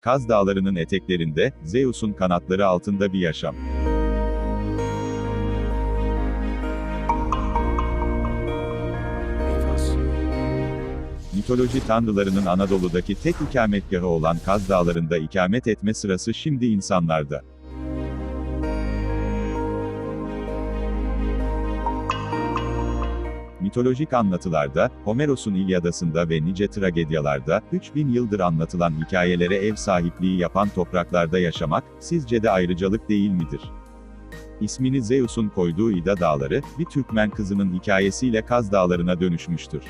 Kaz Dağları'nın eteklerinde, Zeus'un kanatları altında bir yaşam. Mitoloji tanrılarının Anadolu'daki tek ikametgahı olan Kaz Dağları'nda ikamet etme sırası şimdi insanlarda. Mitolojik anlatılarda, Homeros'un İlyadası'nda ve nice tragedyalarda, 3000 yıldır anlatılan hikayelere ev sahipliği yapan topraklarda yaşamak, sizce de ayrıcalık değil midir? İsmini Zeus'un koyduğu İda Dağları, bir Türkmen kızının hikayesiyle Kaz Dağları'na dönüşmüştür.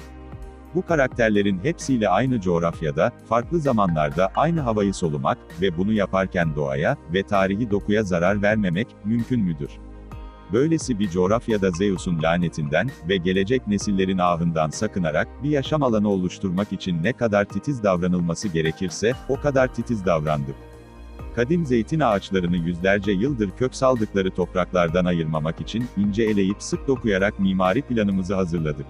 Bu karakterlerin hepsiyle aynı coğrafyada, farklı zamanlarda aynı havayı solumak ve bunu yaparken doğaya ve tarihi dokuya zarar vermemek mümkün müdür? Böylesi bir coğrafyada Zeus'un lanetinden ve gelecek nesillerin ahından sakınarak bir yaşam alanı oluşturmak için ne kadar titiz davranılması gerekirse o kadar titiz davrandık. Kadim zeytin ağaçlarını yüzlerce yıldır kök saldıkları topraklardan ayırmamak için ince eleyip sık dokuyarak mimari planımızı hazırladık.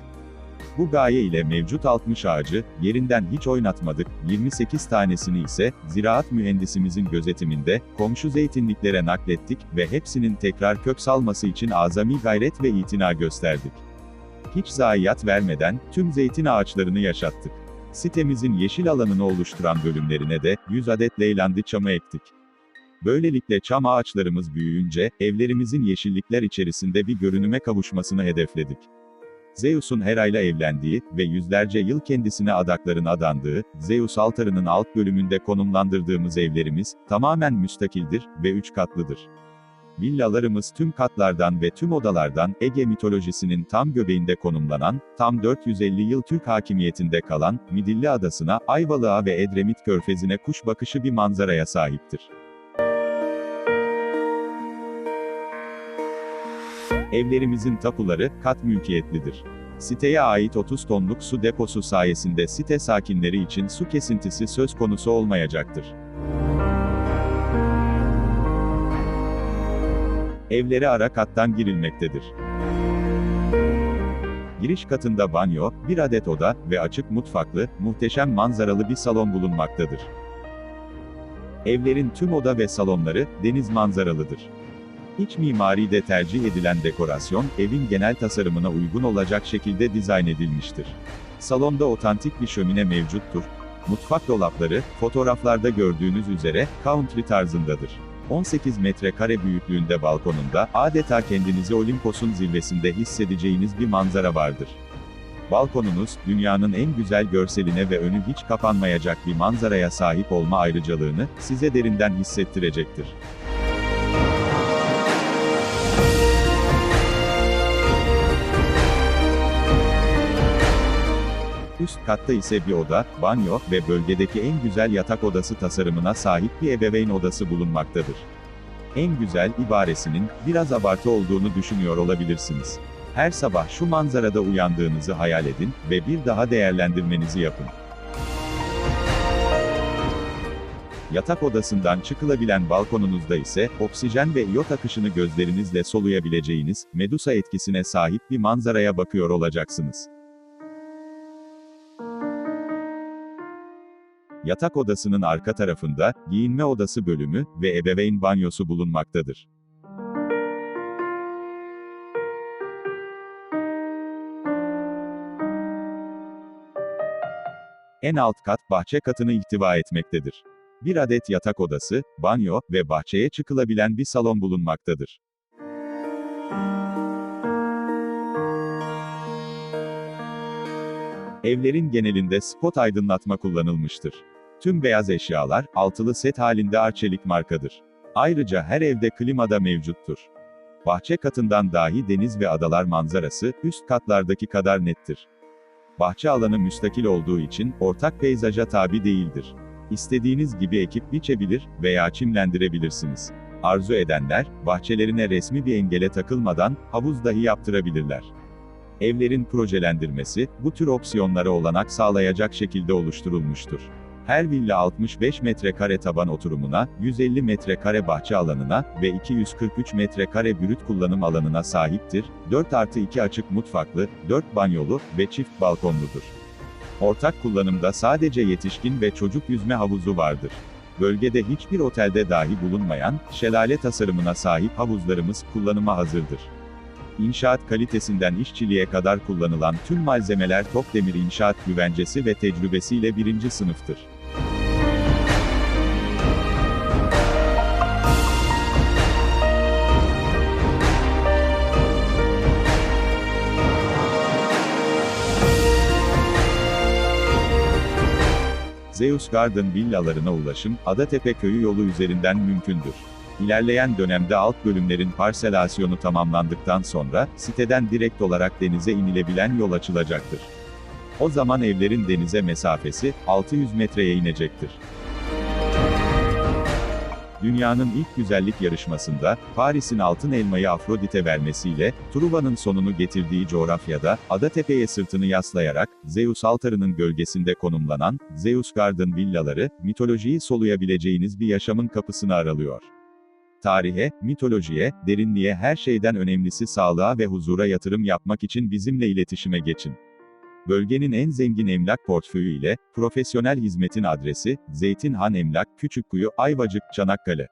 Bu gaye ile mevcut 60 ağacı, yerinden hiç oynatmadık, 28 tanesini ise, ziraat mühendisimizin gözetiminde, komşu zeytinliklere naklettik ve hepsinin tekrar kök salması için azami gayret ve itina gösterdik. Hiç zayiat vermeden, tüm zeytin ağaçlarını yaşattık. Sitemizin yeşil alanını oluşturan bölümlerine de, 100 adet leylandi çamı ektik. Böylelikle çam ağaçlarımız büyüyünce, evlerimizin yeşillikler içerisinde bir görünüme kavuşmasını hedefledik. Zeus'un Hera'yla evlendiği ve yüzlerce yıl kendisine adakların adandığı, Zeus altarının alt bölümünde konumlandırdığımız evlerimiz, tamamen müstakildir ve üç katlıdır. Villalarımız tüm katlardan ve tüm odalardan, Ege mitolojisinin tam göbeğinde konumlanan, tam 450 yıl Türk hakimiyetinde kalan, Midilli Adası'na, Ayvalık'a ve Edremit Körfezi'ne kuş bakışı bir manzaraya sahiptir. Evlerimizin tapuları, kat mülkiyetlidir. Siteye ait 30 tonluk su deposu sayesinde site sakinleri için su kesintisi söz konusu olmayacaktır. Evlere ara kattan girilmektedir. Giriş katında banyo, bir adet oda ve açık mutfaklı, muhteşem manzaralı bir salon bulunmaktadır. Evlerin tüm oda ve salonları, deniz manzaralıdır. İç mimaride tercih edilen dekorasyon, evin genel tasarımına uygun olacak şekilde dizayn edilmiştir. Salonda otantik bir şömine mevcuttur. Mutfak dolapları, fotoğraflarda gördüğünüz üzere, country tarzındadır. 18 metrekare büyüklüğünde balkonunda, adeta kendinizi Olimpos'un zirvesinde hissedeceğiniz bir manzara vardır. Balkonunuz, dünyanın en güzel görseline ve önü hiç kapanmayacak bir manzaraya sahip olma ayrıcalığını, size derinden hissettirecektir. Üst katta ise bir oda, banyo ve bölgedeki en güzel yatak odası tasarımına sahip bir ebeveyn odası bulunmaktadır. En güzel ibaresinin biraz abartı olduğunu düşünüyor olabilirsiniz. Her sabah şu manzarada uyandığınızı hayal edin ve bir daha değerlendirmenizi yapın. Yatak odasından çıkılabilen balkonunuzda ise, oksijen ve iyot akışını gözlerinizle soluyabileceğiniz, Medusa etkisine sahip bir manzaraya bakıyor olacaksınız. Yatak odasının arka tarafında, giyinme odası bölümü ve ebeveyn banyosu bulunmaktadır. En alt kat, bahçe katını ihtiva etmektedir. Bir adet yatak odası, banyo ve bahçeye çıkılabilen bir salon bulunmaktadır. Evlerin genelinde spot aydınlatma kullanılmıştır. Tüm beyaz eşyalar, altılı set halinde Arçelik markadır. Ayrıca her evde klima da mevcuttur. Bahçe katından dahi deniz ve adalar manzarası, üst katlardaki kadar nettir. Bahçe alanı müstakil olduğu için, ortak peyzaja tabi değildir. İstediğiniz gibi ekip biçebilir veya çimlendirebilirsiniz. Arzu edenler, bahçelerine resmi bir engele takılmadan, havuz dahi yaptırabilirler. Evlerin projelendirmesi, bu tür opsiyonlara olanak sağlayacak şekilde oluşturulmuştur. Her villa 65 metrekare taban oturumuna, 150 metrekare bahçe alanına ve 243 metrekare brüt kullanım alanına sahiptir, 4 artı 2 açık mutfaklı, 4 banyolu ve çift balkonludur. Ortak kullanımda sadece yetişkin ve çocuk yüzme havuzu vardır. Bölgede hiçbir otelde dahi bulunmayan, şelale tasarımına sahip havuzlarımız kullanıma hazırdır. İnşaat kalitesinden işçiliğe kadar kullanılan tüm malzemeler Tokdemir İnşaat güvencesi ve tecrübesiyle birinci sınıftır. Zeus Garden villalarına ulaşım, Adatepe köyü yolu üzerinden mümkündür. İlerleyen dönemde alt bölümlerin parselasyonu tamamlandıktan sonra, siteden direkt olarak denize inilebilen yol açılacaktır. O zaman evlerin denize mesafesi, 600 metreye inecektir. Dünyanın ilk güzellik yarışmasında, Paris'in altın elmayı Afrodite vermesiyle, Truva'nın sonunu getirdiği coğrafyada, Adatepe'ye sırtını yaslayarak, Zeus altarının gölgesinde konumlanan, Zeus Garden villaları, mitolojiyi soluyabileceğiniz bir yaşamın kapısını aralıyor. Tarihe, mitolojiye, derinliğe her şeyden önemlisi sağlığa ve huzura yatırım yapmak için bizimle iletişime geçin. Bölgenin en zengin emlak portföyü ile, profesyonel hizmetin adresi, Zeytinhan Emlak, Küçükkuyu, Ayvacık, Çanakkale.